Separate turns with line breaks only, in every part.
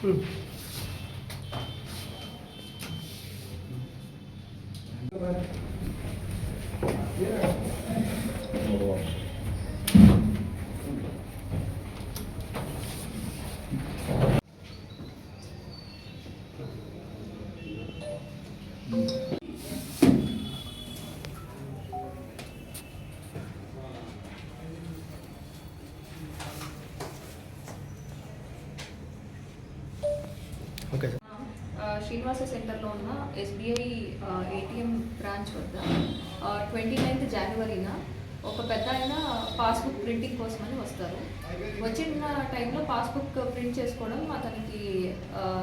Thank mm
-hmm. you. Srinivasa సెంటర్లో ఉన్న SBI ATM branch వద్ద ట్వంటీ నైన్త్ జనవరిన ఒక పెద్ద ఆయన పాస్బుక్ ప్రింటింగ్ కోసమని వస్తారు. వచ్చిన టైంలో పాస్బుక్ ప్రింట్ చేసుకోవడం అతనికి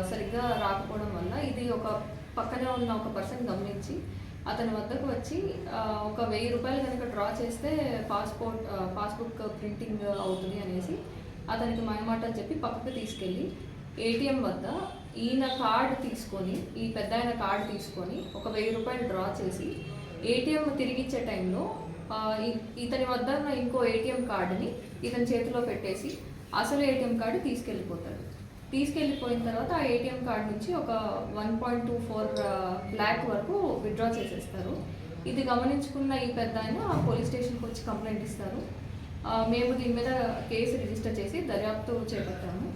సరిగ్గా రాకపోవడం వల్ల ఇది ఒక పక్కనే ఉన్న ఒక పర్సన్ గమనించి అతని వద్దకు వచ్చి ఒక వెయ్యి రూపాయలు కనుక డ్రా చేస్తే పాస్పోర్ట్ పాస్బుక్ ప్రింటింగ్ అవుతుంది అనేసి అతనికి మాయమాటలు చెప్పి పక్కకు తీసుకెళ్ళి ఏటీఎం వద్ద ఈయన కార్డు తీసుకొని ఈ పెద్ద ఆయన కార్డు తీసుకొని ఒక వెయ్యి రూపాయలు డ్రా చేసి ఏటీఎం తిరిగిచ్చే టైంలో ఇతని వద్ద ఉన్న ఇంకో ఏటీఎం కార్డుని ఇతని చేతిలో పెట్టేసి అసలు ఏటీఎం కార్డు తీసుకెళ్ళిపోతాడు. తీసుకెళ్ళిపోయిన తర్వాత ఆ ఏటీఎం కార్డు నుంచి ఒక one point two four lakh వరకు విత్డ్రా చేసేస్తారు. ఇది గమనించుకున్న ఈ పెద్ద ఆయన పోలీస్ స్టేషన్కి వచ్చి కంప్లైంట్ ఇస్తారు. మేము దీని మీద కేసు రిజిస్టర్ చేసి దర్యాప్తు చేపట్టాము.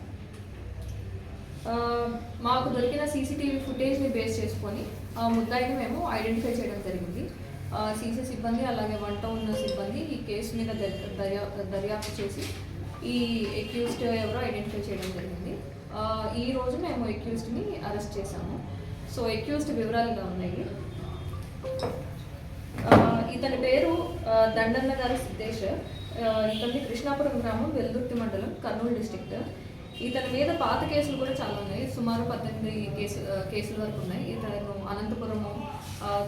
మాకు దొరికిన సీసీటీవీ ఫుటేజ్ని బేస్ చేసుకొని ఆ ముద్దాయిని మేము ఐడెంటిఫై చేయడం జరిగింది. సీసీ సిబ్బంది అలాగే వన్ ఉన్న సిబ్బంది ఈ కేసు మీద దర్- దర్యా దర్యాప్తు చేసి ఈ ఎక్యూస్డ్ ఎవరో ఐడెంటిఫై చేయడం జరిగింది. ఈ రోజు మేము ఎక్యూస్డ్ని అరెస్ట్ చేశాము. సో ఎక్యూస్డ్ వివరాలుగా ఉన్నాయి. ఇతని పేరు దండన్న గారి సిద్ధేష్. ఇతని కృష్ణాపురం గ్రామం వెల్దుర్తి మండలం కర్నూలు డిస్ట్రిక్ట్ ఇతని మీద పాత కేసులు కూడా చాలా ఉన్నాయి. సుమారు పద్దెనిమిది కేసు కేసుల వరకు ఉన్నాయి. ఇతను అనంతపురము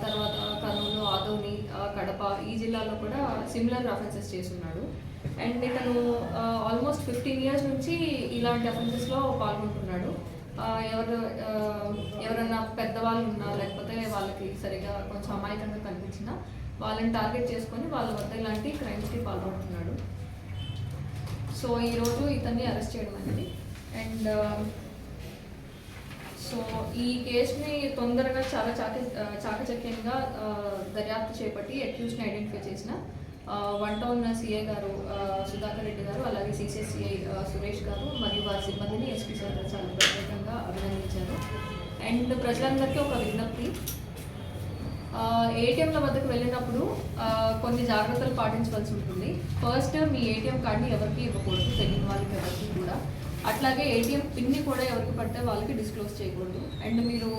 తర్వాత కర్నూలు ఆదోని కడప ఈ జిల్లాలో కూడా సిమిలర్ అఫెన్సెస్ చేస్తున్నాడు. అండ్ ఇతను ఆల్మోస్ట్ ఫిఫ్టీన్ ఇయర్స్ నుంచి ఇలాంటి అఫెన్సెస్లో పాల్గొంటున్నాడు. ఎవరు ఎవరన్నా పెద్దవాళ్ళు ఉన్నా లేకపోతే వాళ్ళకి సరిగా కొంచెం అమాయకంగా కనిపించినా వాళ్ళని టార్గెట్ చేసుకొని వాళ్ళ వద్ద ఇలాంటి క్రైమ్స్కి పాల్గొంటున్నాడు సో ఈరోజు ఇతన్ని అరెస్ట్ చేయడం అనేది అండ్ um, సో ఈ కేసుని తొందరగా చాలా చాక చాకచక్యంగా దర్యాప్తు చేపట్టి అక్యూస్ని ఐడెంటిఫై చేసిన వన్ టౌన్ సిఐ గారు సుధాకర్ రెడ్డి గారు అలాగే సిసిఎస్సిఐ సురేష్ గారు మరియు వారి సిబ్బందిని ఎస్పీ సార్ గారు చాలా ప్రత్యేకంగా అభినందించారు. అండ్ ప్రజలందరికీ ఒక విజ్ఞప్తి. ఏటీఎంల వద్దకు వెళ్ళినప్పుడు కొన్ని జాగ్రత్తలు పాటించవలసి ఉంటుంది. ఫస్ట్ మీ ఏటీఎం కార్డుని ఎవరికి ఇవ్వకూడదు తెలియని వాళ్ళకి ఎవరికి కూడా. అట్లాగే ఏటీఎం పిన్ని కూడా ఎవరికి పడితే వాళ్ళకి డిస్క్లోజ్ చేయకూడదు. అండ్ మీరు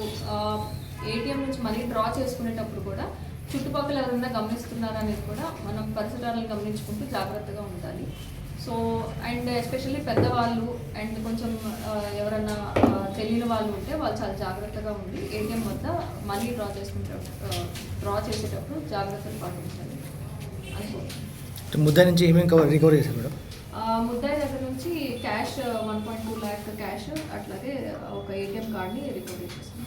ఏటీఎం నుంచి మనీ డ్రా చేసుకునేటప్పుడు కూడా చుట్టుపక్కల ఎవరైనా గమనిస్తున్నారా అనేది కూడా మనం పరిసరాలను గమనించుకుంటూ జాగ్రత్తగా ఉండాలి. సో అండ్ ఎస్పెషల్లీ పెద్దవాళ్ళు అండ్ కొంచెం ఎవరన్నా తెలియని వాళ్ళు ఉంటే వాళ్ళు చాలా జాగ్రత్తగా ఉండి ఏటీఎం వద్ద మనీ డ్రా చేసుకునేటప్పుడు డ్రా చేసేటప్పుడు జాగ్రత్తలు పాటించాలి. అనుకో
ముద్ద నుంచి ఏమేమి కవర్ రికవర్ చేశారు మేడం?
ముద్దాయి దగ్గర నుంచి cash one point two lakh cash అట్లాగే ఒక ఏటీఎం కార్డ్ని రికవరీ చేసాం